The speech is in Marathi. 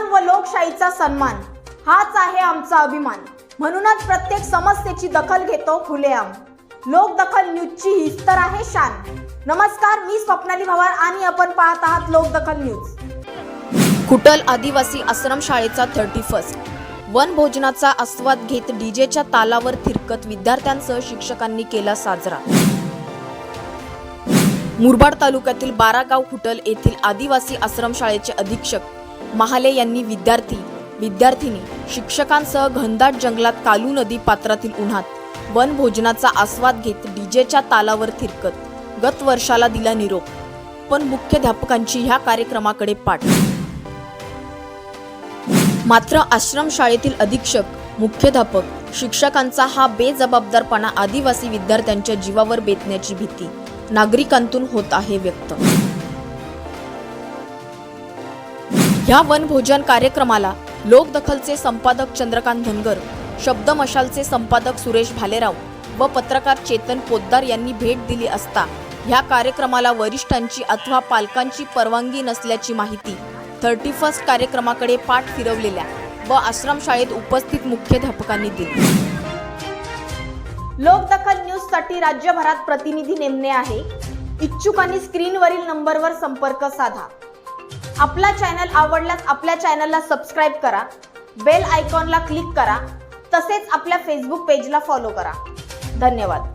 संविधान व लोकशाहीचा सन्मान हाच आहे आमचा अभिमान. म्हणूनच प्रत्येक समस्येची दखल घेतो खुलेआम. लोकदखल न्यूजची हीच तर आहे शान. नमस्कार मी स्वप्नाली भवार आणि आपण पाहत आहात लोकदखल न्यूज. कुटल आदिवासी आश्रमशाळेचा थर्टी फर्स्ट वन भोजनाचा आस्वाद घेत डीजेच्या तालावर थिरकत विद्यार्थ्यांसह शिक्षकांनी केला साजरा. मुरबाड तालुक्यातील बारागाव खुटल येथील आदिवासी आश्रमशाळेचे अधीक्षक महाले यांनी विद्यार्थी विद्यार्थिनी शिक्षकांसह घनदाट जंगलात कालू नदी पात्रातील उन्हात वन भोजनाचा आस्वाद घेत डीजेच्या तालावर थिरकत गत वर्षाला दिला निरोप. पण मुख्याध्यापकांची ह्या कार्यक्रमाकडे पाठ. मात्र आश्रमशाळेतील अधीक्षक मुख्याध्यापक शिक्षकांचा हा बेजबाबदारपणा आदिवासी विद्यार्थ्यांच्या जीवावर बेतण्याची भीती नागरिकांतून होत आहे व्यक्त. ह्या वनभोजन कार्यक्रमाला लोकदखलचे संपादक चंद्रकांत धनगर शब्द मशालचे संपादक सुरेश भालेराव व पत्रकार चेतन पोद्दार यांनी भेट दिली असता ह्या कार्यक्रमाला वरिष्ठांची अथवा पालकांची परवानगी नसल्याची माहिती थर्टी फर्स्ट कार्यक्रमाकडे पाठ फिरवलेल्या व आश्रमशाळेत उपस्थित मुख्याध्यापकांनी दिली. लोकदखल न्यूजसाठी राज्यभरात प्रतिनिधी नेमणे आहे. इच्छुकांनी स्क्रीनवरील नंबरवर संपर्क साधा. आपला चॅनल आवडल्यास आपल्या चॅनलला सबस्क्राईब करा. बेल आयकॉनला क्लिक करा. तसेच आपल्या फेसबुक पेजला फॉलो करा. धन्यवाद.